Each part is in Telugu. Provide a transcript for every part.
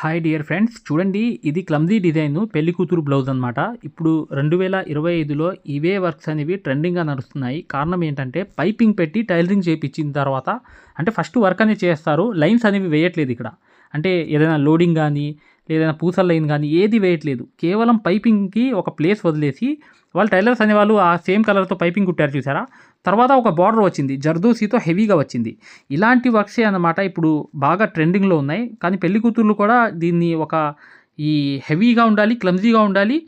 హాయ్ డియర్ ఫ్రెండ్స్ చూడండి ఇది క్లమ్జీ డిజైన్ పెళ్ళి కూతురు బ్లౌజ్ అనమాట ఇప్పుడు రెండు వేల ఇరవై ఐదులో ఇవే వర్క్స్ అనేవి ట్రెండింగ్గా నడుస్తున్నాయి. కారణం ఏంటంటే పైపింగ్ పెట్టి టైలరింగ్ చేయించిన తర్వాత అంటే ఫస్ట్ వర్క్ అనేది చేస్తారు లైన్స్ అనేవి వేయట్లేదు ఇక్కడ. అంటే ఏదైనా లోడింగ్ కానీ ఏదైనా పూసలు లైన్ కానీ ఏది వేయట్లేదు. కేవలం పైపింగ్కి ఒక ప్లేస్ వదిలేసి వాళ్ళు టైలర్స్ అనేవాళ్ళు ఆ సేమ్ కలర్తో పైపింగ్ కుట్టారు చూసారా? తర్వాత ఒక బార్డర్ వచ్చింది జర్దోసీతో హెవీగా వచ్చింది. ఇలాంటి వర్క్సే అన్నమాట ఇప్పుడు బాగా ట్రెండింగ్లో ఉన్నాయి. కానీ పెళ్ళి కూతుర్లు కూడా దీన్ని ఒక ఈ హెవీగా ఉండాలి క్లమ్జీగా ఉండాలి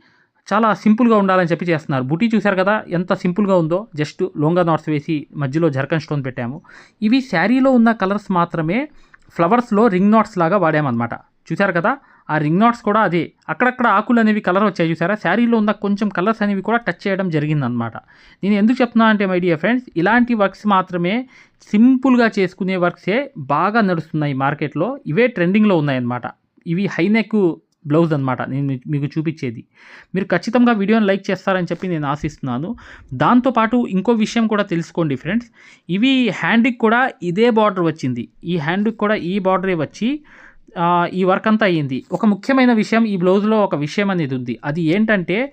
చాలా సింపుల్గా ఉండాలని చెప్పి చేస్తున్నారు. బుటీ చూశారు కదా ఎంత సింపుల్గా ఉందో. జస్ట్ లోంగా నాట్స్ వేసి మధ్యలో జర్కన్ స్టోన్ పెట్టాము. ఇవి శారీలో ఉన్న కలర్స్ మాత్రమే ఫ్లవర్స్లో రింగ్ నాట్స్ లాగా వాడామన్నమాట. చూశారు కదా ఆ రింగ్ నాట్స్ కూడా అదే. అక్కడక్కడ ఆకులు అనేవి కలర్ వచ్చాయి చూసారా? శారీలో ఉన్న కొంచెం కలర్స్ అనేవి కూడా టచ్ చేయడం జరిగిందనమాట నేను ఎందుకు చెప్తున్నా అంటే మై డియర్ ఫ్రెండ్స్ ఇలాంటి వర్క్స్ మాత్రమే సింపుల్గా చేసుకునే వర్క్సే బాగా నడుస్తున్నాయి మార్కెట్లో. ఇవే ట్రెండింగ్లో ఉన్నాయన్నమాట. ఇవి హైనెక్ బ్లౌజ్ అనమాట నేను మీకు చూపించేది. మీరు ఖచ్చితంగా వీడియోని లైక్ చేస్తారని చెప్పి నేను ఆశిస్తున్నాను. దాంతోపాటు ఇంకో విషయం కూడా తెలుసుకోండి ఫ్రెండ్స్ ఇవి హ్యాండ్కి కూడా ఇదే బార్డర్ వచ్చింది. ఈ హ్యాండ్కి కూడా ఈ బార్డరే వచ్చి ఈ వర్క్ అంతా అయ్యింది. ఒక ముఖ్యమైన విషయం ఈ బ్లౌజ్లో ఒక విషయం అనేది ఉంది. అది ఏంటంటే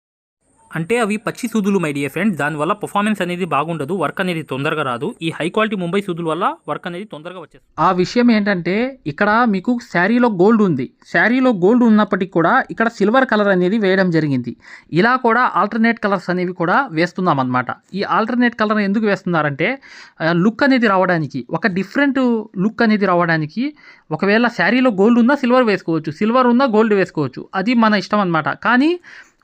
అంటే అవి పచ్చి సూదులు మై డియర్ ఫ్రెండ్ దానివల్ల పర్ఫార్మెన్స్ అనేది బాగుండదు వర్క్ అనేది తొందరగా రాదు. ఈ హై క్వాలిటీ ముంబై సూదుల వల్ల వర్క్ అనేది తొందరగా వచ్చేస్తుంది. ఆ విషయం ఏంటంటే ఇక్కడ మీకు శారీలో గోల్డ్ ఉంది. శారీలో గోల్డ్ ఉన్నప్పటికీ కూడా ఇక్కడ సిల్వర్ కలర్ అనేది వేయడం జరిగింది. ఇలా కూడా ఆల్టర్నేట్ కలర్స్ అనేవి కూడా వేస్తున్నాం అనమాట ఈ ఆల్టర్నేట్ కలర్ ఎందుకు వేస్తున్నారంటే లుక్ అనేది రావడానికి ఒక డిఫరెంట్ లుక్ అనేది రావడానికి ఒకవేళ శారీలో గోల్డ్ ఉన్నా సిల్వర్ వేసుకోవచ్చు. సిల్వర్ ఉన్నా గోల్డ్ వేసుకోవచ్చు. అది మన ఇష్టం అనమాట కానీ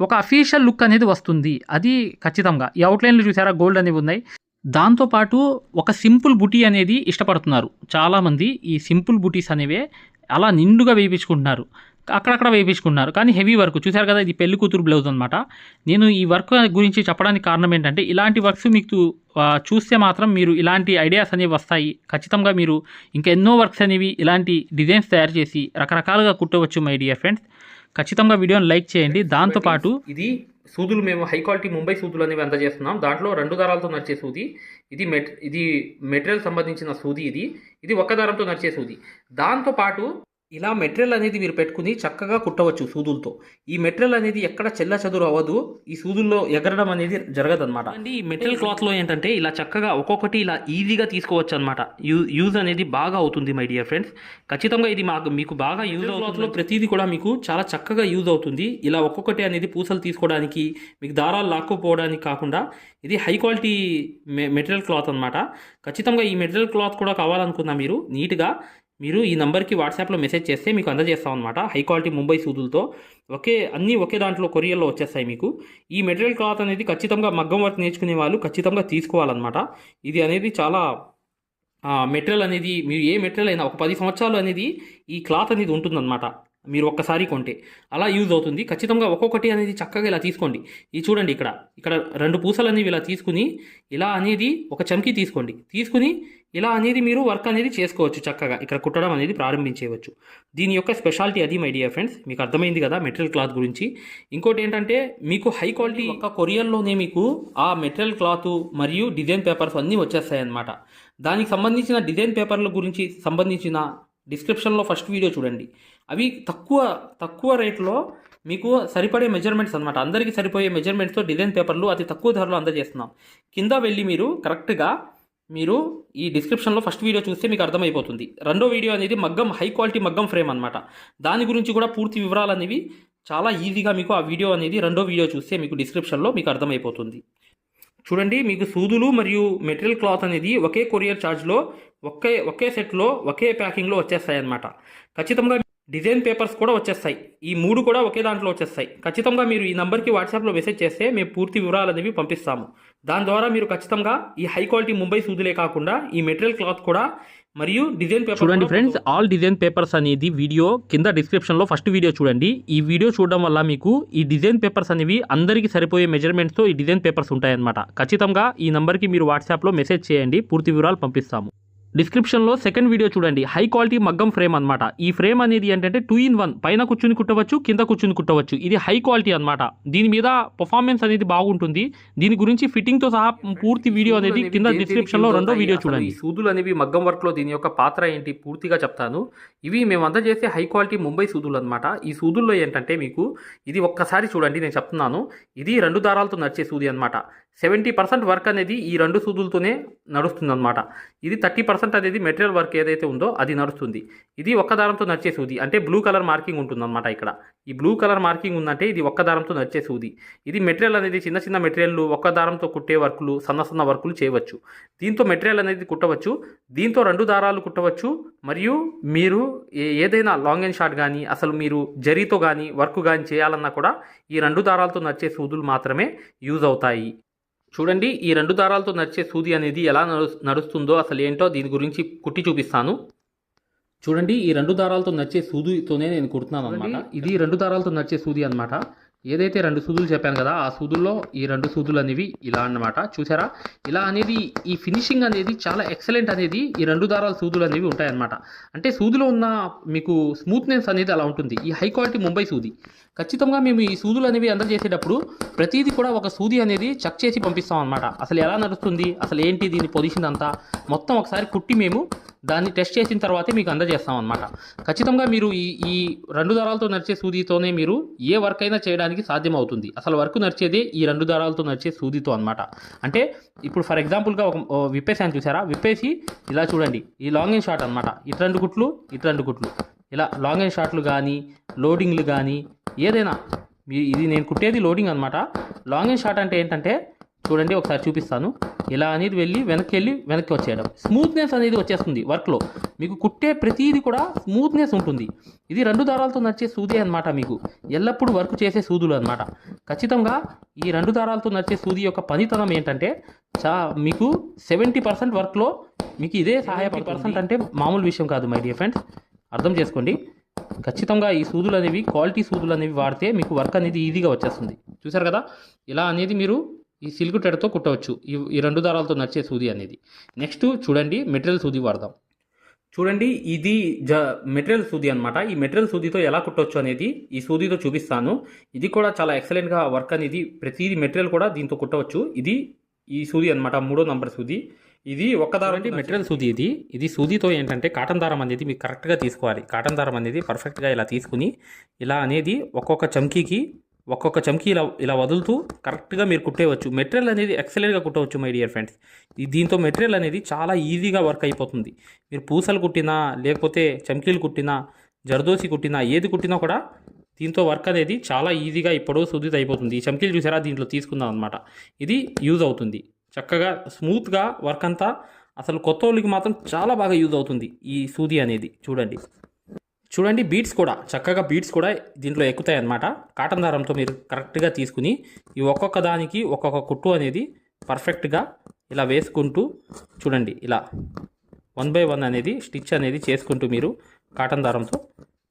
ఒక అఫీషియల్ లుక్ అనేది వస్తుంది. అది ఖచ్చితంగా. ఈ అవుట్లైన్లు చూసారా? గోల్డ్ అనేవి ఉన్నాయి. దాంతోపాటు ఒక సింపుల్ బుటీ అనేది ఇష్టపడుతున్నారు. చాలామంది ఈ సింపుల్ బుటీస్ అనేవే అలా నిండుగా వేయించుకుంటున్నారు. అక్కడక్కడ వేయించుకుంటున్నారు. కానీ హెవీ వర్క్ చూసారు కదా? ఇది పెళ్ళి కూతురు బ్లౌజ్ అనమాట నేను ఈ వర్క్ గురించి చెప్పడానికి కారణం ఏంటంటే ఇలాంటి వర్క్స్ మీకు చూస్తే మాత్రం మీరు ఇలాంటి ఐడియాస్ అనేవి వస్తాయి. ఖచ్చితంగా మీరు ఇంకా ఎన్నో వర్క్స్ అనేవి ఇలాంటి డిజైన్స్ తయారు చేసి రకరకాలుగా కుట్టవచ్చు మై డియర్ ఫ్రెండ్స్ ఖచ్చితంగా వీడియోని లైక్ చేయండి. దాంతోపాటు ఇది సూదులు మేము హై క్వాలిటీ ముంబై సూదులు అనేవి అందజేస్తున్నాం దాంట్లో రెండు దారాలతో నడిచే సూది. ఇది మెట్ ఇది మెటీరియల్ సంబంధించిన సూది ఇది. ఇది ఒక్క దారంతో నడిచే సూది. దాంతో పాటు ఇలా మెటీరియల్ అనేది మీరు పెట్టుకుని చక్కగా కుట్టవచ్చు సూదులతో. ఈ మెటీరియల్ అనేది ఎక్కడ చెల్ల చదురు అవ్వదు. ఈ సూదుల్లో ఎగరడం అనేది జరగదన్నమాట. అండి ఈ మెటల్ క్లాత్లో ఏంటంటే ఇలా చక్కగా ఒక్కొక్కటి ఇలా ఈజీగా తీసుకోవచ్చు అనమాట యూ యూజ్ అనేది బాగా అవుతుంది మై డియర్ ఫ్రెండ్స్. ఖచ్చితంగా ఇది మాకు మీకు బాగా యూజ్ అవుతుంది. ప్రతిదీ కూడా మీకు చాలా చక్కగా యూజ్ అవుతుంది. ఇలా ఒక్కొక్కటి అనేది పూసలు తీసుకోవడానికి మీకు దారాలు లాక్కుపోవడానికి కాకుండా ఇది హై క్వాలిటీ మె మెటీరియల్ క్లాత్ అనమాట ఖచ్చితంగా ఈ మెటీరియల్ క్లాత్ కూడా కావాలనుకున్నా మీరు నీట్గా మీరు ఈ నెంబర్కి వాట్సాప్లో మెసేజ్ చేస్తే మీకు అందజేస్తాం అనమాట హై క్వాలిటీ ముంబై సూదులతో. ఒకే అన్నీ ఒకే దాంట్లో కొరియర్లో వచ్చేస్తాయి మీకు. ఈ మెటీరియల్ క్లాత్ అనేది ఖచ్చితంగా మగ్గం వర్క్ నేర్చుకునే వాళ్ళు ఖచ్చితంగా తీసుకోవాలన్నమాట. ఇది అనేది చాలా మెటీరియల్ అనేది మీరు ఏ మెటీరియల్ అయినా ఒక పది సంవత్సరాలు అనేది ఈ క్లాత్ అనేది ఉంటుందన్నమాట. మీరు ఒక్కసారి కొంటే. అలా యూజ్ అవుతుంది. ఖచ్చితంగా ఒక్కొక్కటి అనేది చక్కగా ఇలా తీసుకోండి. ఇది చూడండి ఇక్కడ. ఇక్కడ రెండు పూసలు అనేవి ఇలా తీసుకుని ఇలా అనేది ఒక చమ్కి తీసుకోండి. తీసుకుని ఇలా అనేది మీరు వర్క్ అనేది చేసుకోవచ్చు చక్కగా. ఇక్కడ కుట్టడం అనేది ప్రారంభించేయవచ్చు. దీని యొక్క స్పెషాలిటీ అది మై డియర్ ఫ్రెండ్స్. మీకు అర్థమైంది కదా మెటీరియల్ క్లాత్ గురించి. ఇంకోటి ఏంటంటే మీకు హై క్వాలిటీ ఒక కొరియర్లోనే మీకు ఆ మెటీరియల్ క్లాత్ మరియు డిజైన్ పేపర్స్ అన్నీ వచ్చేస్తాయి అన్నమాట దానికి సంబంధించిన డిజైన్ పేపర్ల గురించి సంబంధించిన డిస్క్రిప్షన్లో ఫస్ట్ వీడియో చూడండి. అవి తక్కువ తక్కువ రేట్లో మీకు సరిపడే మెజర్మెంట్స్ అనమాట అందరికీ సరిపోయే మెజర్మెంట్స్తో డిజైన్ పేపర్లు అతి తక్కువ ధరలో అందజేస్తున్నాం. కింద వెళ్ళి మీరు కరెక్ట్గా మీరు ఈ డిస్క్రిప్షన్లో ఫస్ట్ వీడియో చూస్తే మీకు అర్థమైపోతుంది. రెండో వీడియో అనేది మగ్గం హై క్వాలిటీ మగ్గం ఫ్రేమ్ అనమాట దాని గురించి కూడా పూర్తి వివరాలు అనేవి చాలా ఈజీగా మీకు ఆ వీడియో అనేది రెండో వీడియో చూస్తే మీకు డిస్క్రిప్షన్లో మీకు అర్థమైపోతుంది. చూడండి మీకు సూదులు మరియు మెటీరియల్ క్లాత్ అనేది ఒకే కొరియర్ ఛార్జ్లో ఒకే ఒకే సెట్లో ఒకే ప్యాకింగ్లో వచ్చేస్తాయి అన్నమాట ఖచ్చితంగా డిజైన్ పేపర్స్ కూడా వచ్చేస్తాయి. ఈ మూడు కూడా ఒకే దాంట్లో వచ్చేస్తాయి. ఖచ్చితంగా మీరు ఈ నంబర్కి వాట్సాప్లో మెసేజ్ చేస్తే మేము పూర్తి వివరాలు అనేవి పంపిస్తాము. దాని ద్వారా మీరు ఖచ్చితంగా ఈ హై క్వాలిటీ ముంబై సూదులే కాకుండా ఈ మెటీరియల్ క్లాత్ కూడా మరియు డిజైన్ పేపర్ చూడండి ఫ్రెండ్స్ ఆల్ డిజైన్ పేపర్స్ అనేది వీడియో కింద డిస్క్రిప్షన్లో ఫస్ట్ వీడియో చూడండి. ఈ వీడియో చూడడం వల్ల మీకు ఈ డిజైన్ పేపర్స్ అనేవి అందరికీ సరిపోయే మెజర్మెంట్స్తో ఈ డిజైన్ పేపర్స్ ఉంటాయన్నమాట. ఖచ్చితంగా ఈ నంబర్కి మీరు వాట్సాప్లో మెసేజ్ చేయండి. పూర్తి వివరాలు పంపిస్తాము. డిస్క్రిప్షన్లో సెకండ్ వీడియో చూడండి. హై క్వాలిటీ మగ్గం ఫ్రేమ్ అన్నమాట. ఈ ఫ్రేమ్ అనేది ఏంటంటే టూ ఇన్ వన్ పైన కూర్చుని కుట్టవచ్చు కింద కూర్చుని కుట్టవచ్చు. ఇది హై క్వాలిటీ అన్నమాట. దీని మీద పర్ఫార్మెన్స్ అనేది బాగుంటుంది. దీని గురించి ఫిట్టింగ్తో సహా పూర్తి వీడియో అనేది కింద డిస్క్రిప్షన్లో రెండో వీడియో చూడండి. సూదులు అనేవి మగ్గం వర్క్లో దీని యొక్క పాత్ర ఏంటి పూర్తిగా చెప్తాను. ఇవి మేము అందజేసే హై క్వాలిటీ ముంబై సూదులు అన్నమాట. ఈ సూదుల్లో ఏంటంటే మీకు ఇది ఒక్కసారి చూడండి నేను చెప్తున్నాను. ఇది రెండు దారాలతో నడిచే సూది అన్నమాట. సెవెంటీ పర్సెంట్ వర్క్ అనేది ఈ రెండు సూదులతోనే నడుస్తుందన్నమాట. ఇది థర్టీ పర్సెంట్ అనేది మెటీరియల్ వర్క్ ఏదైతే ఉందో అది నడుస్తుంది. ఇది ఒక్క దారంతో నడిచే సూది అంటే బ్లూ కలర్ మార్కింగ్ ఉంటుందన్నమాట ఇక్కడ. ఈ బ్లూ కలర్ మార్కింగ్ ఉందంటే ఇది ఒక్క దారంతో నడిచే సూది ఇది మెటీరియల్ అనేది చిన్న చిన్న మెటీరియల్ ఒక్క దారంతో కుట్టే వర్కులు సన్న సన్న వర్కులు చేయవచ్చు. దీంతో మెటీరియల్ అనేది కుట్టవచ్చు. దీంతో రెండు దారాలు కుట్టవచ్చు. మరియు మీరు ఏ- ఏదైనా లాంగ్ అండ్ షార్ట్ కానీ అసలు మీరు జరీతో కానీ వర్క్ కానీ చేయాలన్నా కూడా ఈ రెండు దారాలతో నచ్చే సూదులు మాత్రమే యూజ్ అవుతాయి. చూడండి ఈ రెండు దారాలతో నడిచే సూది అనేది ఎలా నడు నడుస్తుందో అసలు ఏంటో దీని గురించి కుట్టి చూపిస్తాను. చూడండి ఈ రెండు దారాలతో నడిచే సూదితోనే నేను కుడుతున్నాను అనమాట ఇది రెండు దారాలతో నడిచే సూది అన్నమాట. ఏదైతే రెండు సూదులు చెప్పాను కదా ఆ సూదుల్లో ఈ రెండు సూదులు అనేవి ఇలా అన్నమాట. చూసారా? ఇలా అనేది ఈ ఫినిషింగ్ అనేది చాలా ఎక్సలెంట్ అనేది ఈ రెండు దారాల సూదులు అనేవి ఉంటాయన్నమాట. అంటే సూదిలో ఉన్న మీకు స్మూత్నెస్ అనేది అలా ఉంటుంది. ఈ హై క్వాలిటీ ముంబై సూది. ఖచ్చితంగా మేము ఈ సూదులు అనేవి అందజేసేటప్పుడు ప్రతిదీ కూడా ఒక సూది అనేది చెక్ చేసి పంపిస్తాం అనమాట అసలు ఎలా నడుస్తుంది? అసలు ఏంటి దీని పొజిషన్ అంతా? మొత్తం ఒకసారి కుట్టి మేము దాన్ని టెస్ట్ చేసిన తర్వాతే మీకు అందజేస్తాం అనమాట ఖచ్చితంగా మీరు ఈ ఈ రెండు దారాలతో నడిచే సూదితోనే మీరు ఏ వర్క్ అయినా చేయడానికి సాధ్యం అవుతుంది అసలు వర్క్ నడిచేదే ఈ రెండు దారాలతో నడిచే సూదితో అనమాట అంటే ఇప్పుడు ఫర్ ఎగ్జాంపుల్గా ఒక విప్పేసాను చూసారా? విప్పేసి ఇలా చూడండి. ఈ లాంగ్ అండ్ షార్ట్ అనమాట ఇటు రెండు కుట్లు ఇటు రెండు కుట్లు. ఇలా లాంగ్ అండ్ షార్ట్లు కానీ లోడింగ్లు కానీ ఏదైనా. ఇది నేను కుట్టేది లోడింగ్ అనమాట లాంగ్ అండ్ షార్ట్ అంటే ఏంటంటే చూడండి ఒకసారి చూపిస్తాను. ఇలా అనేది వెళ్ళి వెనక్కి వెళ్ళి వెనక్కి వచ్చేయడం. స్మూత్నెస్ అనేది వచ్చేస్తుంది వర్క్లో మీకు కుట్టే ప్రతిదీ కూడా స్మూత్నెస్ ఉంటుంది. ఇది రెండు దారాలతో నడిచే సూది అనమాట మీకు. ఎల్లప్పుడూ వర్క్ చేసే సూదులు అనమాట ఖచ్చితంగా ఈ రెండు దారాలతో నడిచే సూది యొక్క పనితనం ఏంటంటే చా మీకు సెవెంటీ పర్సెంట్ వర్క్లో మీకు ఇదే సహాయపడి పర్సెంట్ అంటే మామూలు విషయం కాదు మై డియర్ ఫ్రెండ్స్ అర్థం చేసుకోండి. ఖచ్చితంగా ఈ సూదులు అనేవి క్వాలిటీ సూదులు అనేవి వాడితే మీకు వర్క్ అనేది ఈజీగా వచ్చేస్తుంది. చూసారు కదా? ఇలా అనేది మీరు ఈ సిల్క్ టెడతో కుట్టవచ్చు. ఈ ఈ రెండు దారాలతో నడిచే సూది అనేది. నెక్స్ట్ చూడండి మెటీరియల్ సూది వాడదాం. చూడండి ఇది జ మెటీరియల్ సూది అనమాట ఈ మెటీరియల్ సూదితో ఎలా కుట్టవచ్చు అనేది ఈ సూదితో చూపిస్తాను. ఇది కూడా చాలా ఎక్సలెంట్గా వర్క్ అనేది ప్రతిదీ మెటీరియల్ కూడా దీంతో కుట్టవచ్చు. ఇది ఈ సూది అనమాట మూడో నంబర్ సూది. ఇది ఒక్క దారం మెటీరియల్ సూది ఇది. ఇది సూదితో ఏంటంటే కాటన్ దారం అనేది మీకు కరెక్ట్గా తీసుకోవాలి. కాటన్ దారం అనేది పర్ఫెక్ట్గా ఇలా తీసుకుని ఇలా అనేది ఒక్కొక్క చమ్కీకి ఒక్కొక్క చమ్కీ ఇలా ఇలా వదులుతూ కరెక్ట్గా మీరు కుట్టేయవచ్చు. మెటీరియల్ అనేది ఎక్సలెంట్గా కుట్టవచ్చు మై డియర్ ఫ్రెండ్స్. ఈ దీంతో మెటీరియల్ అనేది చాలా ఈజీగా వర్క్ అయిపోతుంది. మీరు పూసలు కుట్టినా లేకపోతే చమ్కీలు కుట్టినా జర్దోసి కుట్టినా ఏది కుట్టినా కూడా దీంతో వర్క్ అనేది చాలా ఈజీగా ఇప్పుడు సుదిత అయిపోతుంది. ఈ చమ్కీలు చూసారా? దీంట్లో తీసుకుందాం అనమాట ఇది యూజ్ అవుతుంది. చక్కగా స్మూత్గా వర్క్ అంతా అసలు కొత్త వాళ్ళకి మాత్రం చాలా బాగా యూజ్ అవుతుంది ఈ సూది అనేది. చూడండి. చూడండి బీట్స్ కూడా. చక్కగా బీట్స్ కూడా దీంట్లో ఎక్కుతాయి అన్నమాట కాటన్ దారంతో మీరు కరెక్ట్గా తీసుకుని ఈ ఒక్కొక్క దానికి ఒక్కొక్క కుట్టు అనేది పర్ఫెక్ట్గా ఇలా వేసుకుంటూ చూడండి ఇలా వన్ బై వన్ అనేది స్టిచ్ అనేది చేసుకుంటూ మీరు కాటన్ దారంతో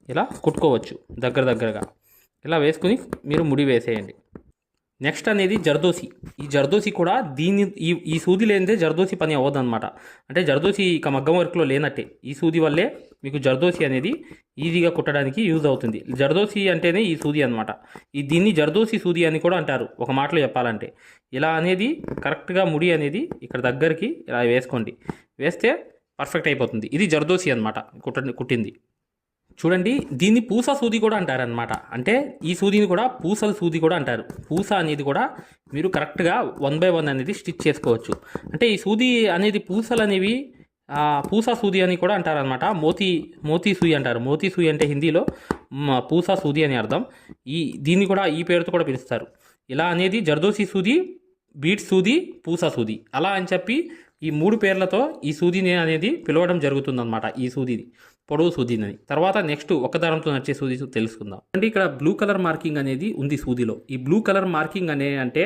ఇలా కుట్టుకోవచ్చు దగ్గర దగ్గరగా. ఇలా వేసుకుని మీరు ముడి వేసేయండి. నెక్స్ట్ అనేది జర్దోసి. ఈ జర్దోసి కూడా దీని ఈ ఈ సూది లేనిదే జర్దోసి పని అవ్వదు అనమాట అంటే జర్దోసి ఇక మగ్గం వర్క్లో లేనట్టే. ఈ సూది వల్లే మీకు జర్దోసి అనేది ఈజీగా కుట్టడానికి యూజ్ అవుతుంది. జర్దోసి అంటేనే ఈ సూది అనమాట ఈ దీన్ని జర్దోసి సూది అని కూడా అంటారు. ఒక మాటలో చెప్పాలంటే. ఇలా అనేది కరెక్ట్గా ముడి అనేది ఇక్కడ దగ్గరికి ఇలా వేసుకోండి. వేస్తే పర్ఫెక్ట్ అయిపోతుంది. ఇది జర్దోసి అనమాట కుట్ట కుట్టింది. చూడండి దీన్ని పూస సూది కూడా అంటారనమాట అంటే ఈ సూదిని కూడా పూసల సూది కూడా అంటారు. పూస అనేది కూడా మీరు కరెక్ట్గా వన్ బై వన్ అనేది స్టిచ్ చేసుకోవచ్చు. అంటే ఈ సూది అనేది పూసలు అనేవి పూసా సూది అని కూడా అంటారనమాట మోతీ మోతీ సూయి అంటారు. మోతీ సూయి అంటే హిందీలో పూసా సూది అని అర్థం. ఈ దీన్ని కూడా ఈ పేరుతో కూడా పిలుస్తారు. ఇలా అనేది జర్దోసి సూది బీట్ సూది పూసా సూది. అలా అని చెప్పి ఈ మూడు పేర్లతో ఈ సూదిని అనేది పిలవడం జరుగుతుందన్నమాట ఈ సూదిని. పొడవు సూదినది. తర్వాత నెక్స్ట్ ఒక దారంతో నడిచే సూది తెలుసుకుందాం. అంటే ఇక్కడ బ్లూ కలర్ మార్కింగ్ అనేది ఉంది సూదిలో. ఈ బ్లూ కలర్ మార్కింగ్ అనే అంటే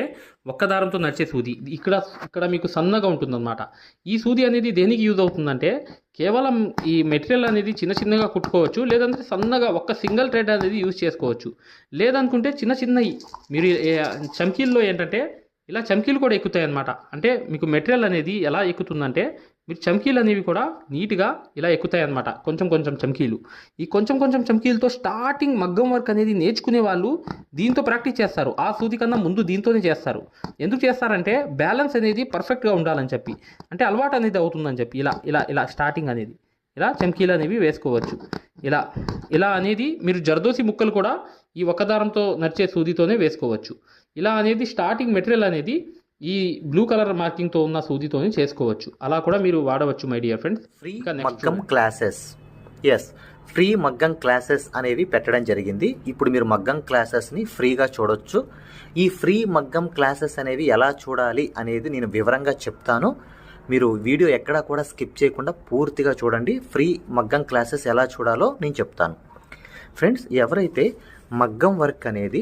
ఒక్క దారంతో నడిచే సూది. ఇక్కడ ఇక్కడ మీకు సన్నగా ఉంటుందన్నమాట. ఈ సూది అనేది దేనికి యూజ్ అవుతుందంటే కేవలం ఈ మెటీరియల్ అనేది చిన్న చిన్నగా కుట్టుకోవచ్చు లేదంటే సన్నగా ఒక్క సింగిల్ థ్రెడ్ అనేది యూజ్ చేసుకోవచ్చు. లేదనుకుంటే చిన్న చిన్నవి మీరు చమ్కీల్లో ఏంటంటే ఇలా చమ్కీలు కూడా ఎక్కుతాయి అన్నమాట అంటే మీకు మెటీరియల్ అనేది ఎలా ఎక్కుతుందంటే మీరు చమ్కీలు అనేవి కూడా నీట్గా ఇలా ఎక్కుతాయి అన్నమాట కొంచెం కొంచెం చమ్కీలు. ఈ కొంచెం కొంచెం చమ్కీలతో స్టార్టింగ్ మగ్గం వర్క్ అనేది నేర్చుకునే వాళ్ళు దీంతో ప్రాక్టీస్ చేస్తారు. ఆ సూది కన్నా ముందు దీంతోనే చేస్తారు. ఎందుకు చేస్తారంటే బ్యాలెన్స్ అనేది పర్ఫెక్ట్గా ఉండాలని చెప్పి. అంటే అలవాటు అనేది అవుతుందని చెప్పి. ఇలా ఇలా ఇలా స్టార్టింగ్ అనేది. ఇలా చమ్కీలు అనేవి వేసుకోవచ్చు. ఇలా ఇలా అనేది మీరు జర్దోసి ముక్కలు కూడా ఈ ఒక్క దారంతో నడిచే సూదితోనే వేసుకోవచ్చు. ఇలా అనేది స్టార్టింగ్ మెటీరియల్ అనేది ఈ బ్లూ కలర్ మార్కింగ్తో ఉన్న సూదితోనే చేసుకోవచ్చు. అలా కూడా మీరు వాడవచ్చు మై డియర్ ఫ్రెండ్స్ ఫ్రీ మగ్గం క్లాసెస్ ఎస్ ఫ్రీ మగ్గం క్లాసెస్ అనేవి పెట్టడం జరిగింది. ఇప్పుడు మీరు మగ్గం క్లాసెస్ని ఫ్రీగా చూడొచ్చు. ఈ ఫ్రీ మగ్గం క్లాసెస్ అనేవి ఎలా చూడాలి అనేది నేను వివరంగా చెప్తాను. మీరు వీడియో ఎక్కడా కూడా స్కిప్ చేయకుండా పూర్తిగా చూడండి. ఫ్రీ మగ్గం క్లాసెస్ ఎలా చూడాలో నేను చెప్తాను. ఫ్రెండ్స్ ఎవరైతే మగ్గం వర్క్ అనేది